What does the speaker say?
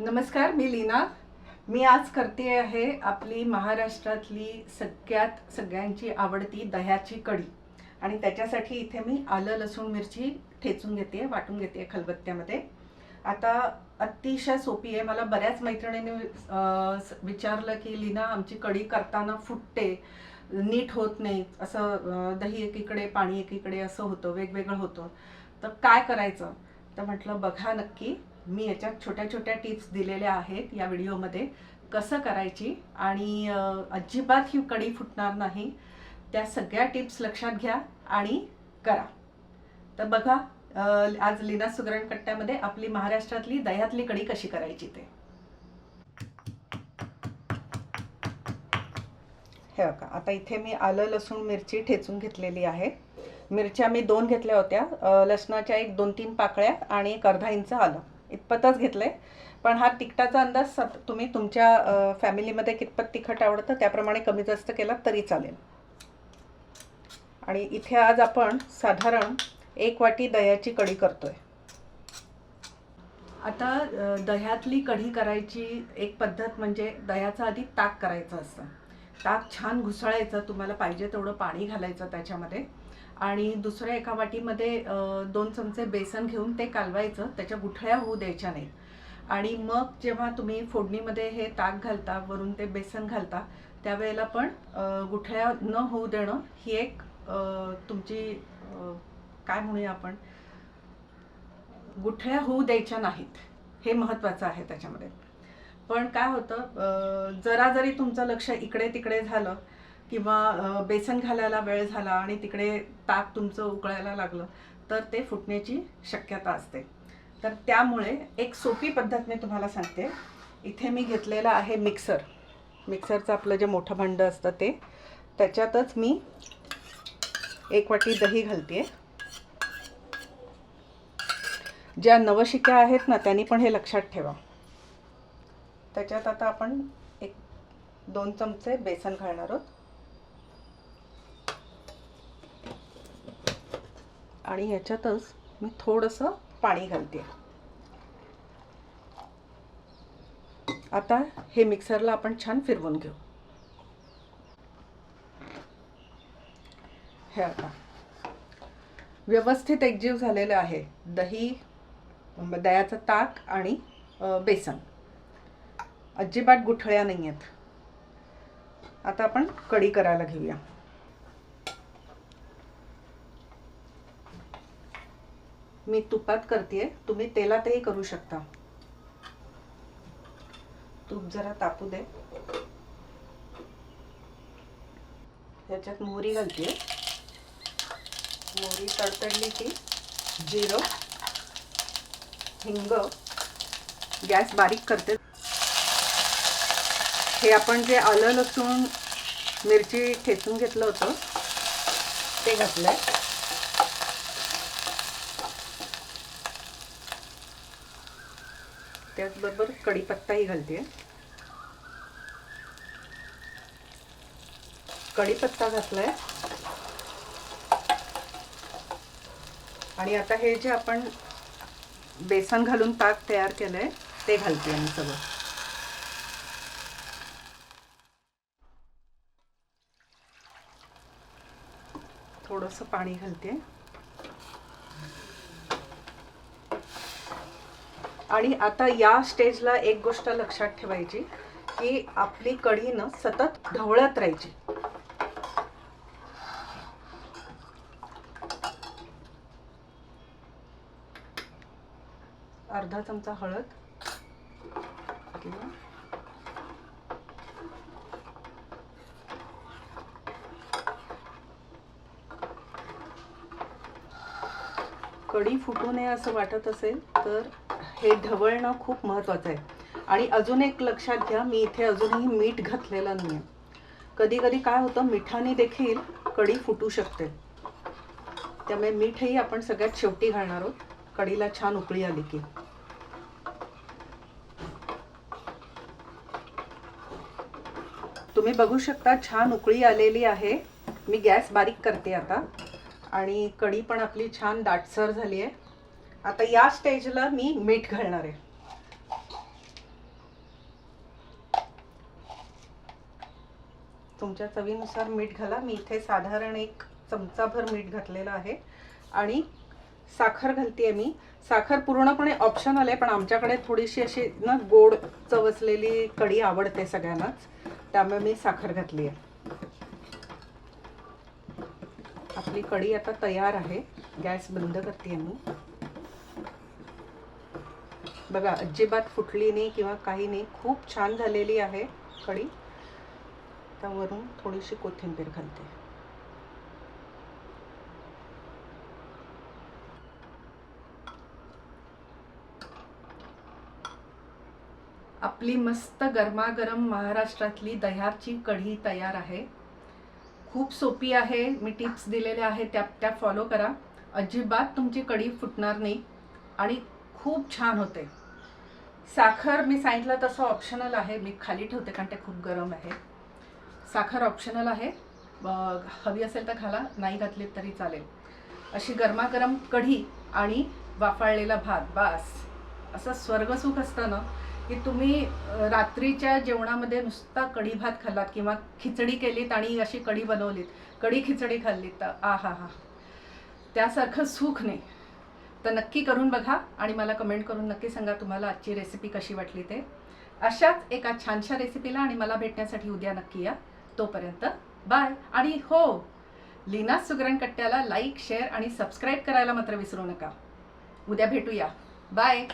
नमस्कार मी लीना. मी आज करते आहे आपली महाराष्ट्रातली सगळ्यात सगळ्यांची आवडती दह्याची कढी. आणि त्याच्यासाठी इथे मी आलं लसूण मिरची ठेचून घेते वाटून घेते खलबत्त्यामध्ये. आता अतिशय सोपी आहे. मला बऱ्याच मैत्रिणींनी स- विचारलं की लीना आमची कढी करताना फुटते नीट होत नाही. असं दही एकीकडे पाणी एकीकडे असं होतं वेगवेगळं होतं. तर काय करायचं? तर म्हटलं बघा नक्की. मी याच्यात छोट्या छोट्या टिप्स दिलेल्या आहेत या व्हिडिओमध्ये. कसं करायची आणि अजिबात ही कढी फुटणार नाही. त्या सगळ्या टिप्स लक्षात घ्या आणि करा. तर बघा आज लीना सुगरण कट्ट्यामध्ये आपली महाराष्ट्रातली दह्यातली कढी कशी करायची ते. हे बघा आता इथे मी आलं लसूण मिरची ठेचून घेतलेली आहे. मिरच्या मी दोन घेतल्या होत्या. लसणाच्या एक दोन तीन पाकळ्या आणि एक अर्धा इंच आलं. इतपतच घेतलंय. पण हा तिखटाचा अंदाज सत तुम्ही तुमच्या फॅमिलीमध्ये कितपत तिखट आवडतं त्याप्रमाणे कमी जास्त केला तरी चालेल. आणि इथे आज आपण साधारण एक वाटी दह्याची कढी करतोय. आता दह्यातली कढी करायची एक पद्धत म्हणजे दह्याचं आधी ताक करायचं असतं. ताक छान घुसळायचं तुम्हाला पाहिजे तेवढं पाणी घालायचं त्याच्यामध्ये. आणि दुसऱ्या एका वाटीमध्ये दोन चमचे बेसन घेऊन ते कालवायचं. त्याच्या गुठळ्या होऊ द्यायच्या नाहीत. आणि मग जेव्हा तुम्ही फोडणीमध्ये हे ताक घालता वरून ते बेसन घालता त्यावेळेला पण गुठळ्या न होऊ देणं ही एक तुमची काय म्हणूया आपण? गुठळ्या होऊ द्यायच्या नाहीत. हे महत्त्वाचं आहे त्याच्यामध्ये. पण काय होतं जरा जरी तुमचं लक्ष इकडे तिकडे झालं किंवा बेसन घालायला वेळ झाला आणि तिकडे ताक तुमचं उकळायला लागलं तर ते फुटण्याची शक्यता असते. तर त्यामुळे एक सोपी पद्धत मी तुम्हाला सांगते. इथे मी घेतलेलं आहे मिक्सर. मिक्सरचं आपलं जे मोठं भांडं असतं ते त्याच्यातच मी एक वाटी दही घालते ज्या नवशिक्या आहेत ना त्यांनी पण हे लक्षात ठेवा. त्याच्यात आता आपण एक दोन चमचे बेसन घालणार आहोत. आणि याच्यातच मी थोडंसं पाणी घालते. आता हे मिक्सरला आपण छान फिरवून घेऊ. हे आता. व्यवस्थित एकजीव झालेलं आहे. दही दह्याचं ताक आणि बेसन. अजिबात गुठळ्या नाही आहेत आता आपण कढी करायला घेऊया. मी तुपात करते तुम्ही तेलातही करू शकता. तूप जरा तापू दे. ह्याच्यात मोहरी घालते मोहरी तडतडली की जिरं हिंग गॅस बारीक करते. हे आपण जे आलं लसूण मिरची ठेचून घेतलं होतं ते घातलंय. त्याचबरोबर कढीपत्ताही घालते. कढीपत्ता घातलाय. आणि आता हे जे आपण बेसन घालून ताक तयार केलंय ते घालते मी सगळं. थोडंसं पाणी घालते. आणि आता या स्टेजला एक गोष्ट लक्षात ठेवायची की आपली कढी न सतत ढवळत राहायची. अर्धा चमचा हळद. किंवा कढी फुटू नये असं वाटत असेल तर हे ढवळणं खूप महत्त्वाचं आहे. आणि अजून एक लक्षात घ्या मी इथे अजूनही मीठ घातलेलं नाही आहे कधी कधी काय होतं मिठाने देखील कढी फुटू शकते. त्यामुळे मीठही आपण सगळ्यात शेवटी घालणार आहोत. कढीला छान उकळी आली की. तुम्ही बघू शकता छान उकळी आलेली आहे. मी गॅस बारीक करते आता. आणि कढी पण आपली छान दाटसर झाली आहे आता या स्टेजला मी मीठ घालणार आहे. तुमच्या चवीनुसार मीठ घाला. मी इथे साधारण एक चमचाभर मीठ घातलेलं आहे. आणि साखर घालते मी. साखर पूर्णपणे ऑप्शनल आहे पण आमच्याकडे थोडीशी अशी ना गोड चव असलेली कढी आवडते सगळ्यांनाच. त्यामुळे मी साखर घातली आहे. आपली कढी आता तयार आहे. गॅस बंद करते मी. बघा अजिबात फुटली नाही किंवा काही नाही. खूप छान झालेली आहे कढी. त्यावरून थोडीशी कोथिंबीर घालते. आपली मस्त गरमागरम महाराष्ट्रातली दह्याची कढी तयार आहे. खूप सोपी आहे. मी टिप्स दिलेल्या आहेत त्या त्या फॉलो करा. अजिबात तुमची कढी फुटणार नाही आणि खूप छान होते. साखर मी सांगितलं तसं ऑप्शनल आहे. मी खाली ठेवते कारण ते खूप गरम आहे. साखर ऑप्शनल आहे. हवी असेल तर घाला नाही घातली तरी चालेल. अशी गरमागरम कढी आणि वाफाळलेला भात बास असं स्वर्गसुख असतं ना की तुम्ही रात्रीच्या जेवणामध्ये नुसता कढी भात खाल्लात किंवा खिचडी केलीत आणि अशी कढी बनवलीत कढी खिचडी खाल्लीत तर आ हा हा. त्यासारखं सुख नाही. तर नक्की करून बघा आणि मला कमेंट करून नक्की सांगा तुम्हाला आजची रेसिपी कशी वाटली ते. अशाच एका छानशा रेसिपीला आणि मला भेटण्यासाठी उद्या नक्की या. तोपर्यंत बाय आणि हो लीना सुगरण कट्ट्याला लाईक शेअर आणि सबस्क्राईब करायला मात्र विसरू नका. उद्या भेटूया. बाय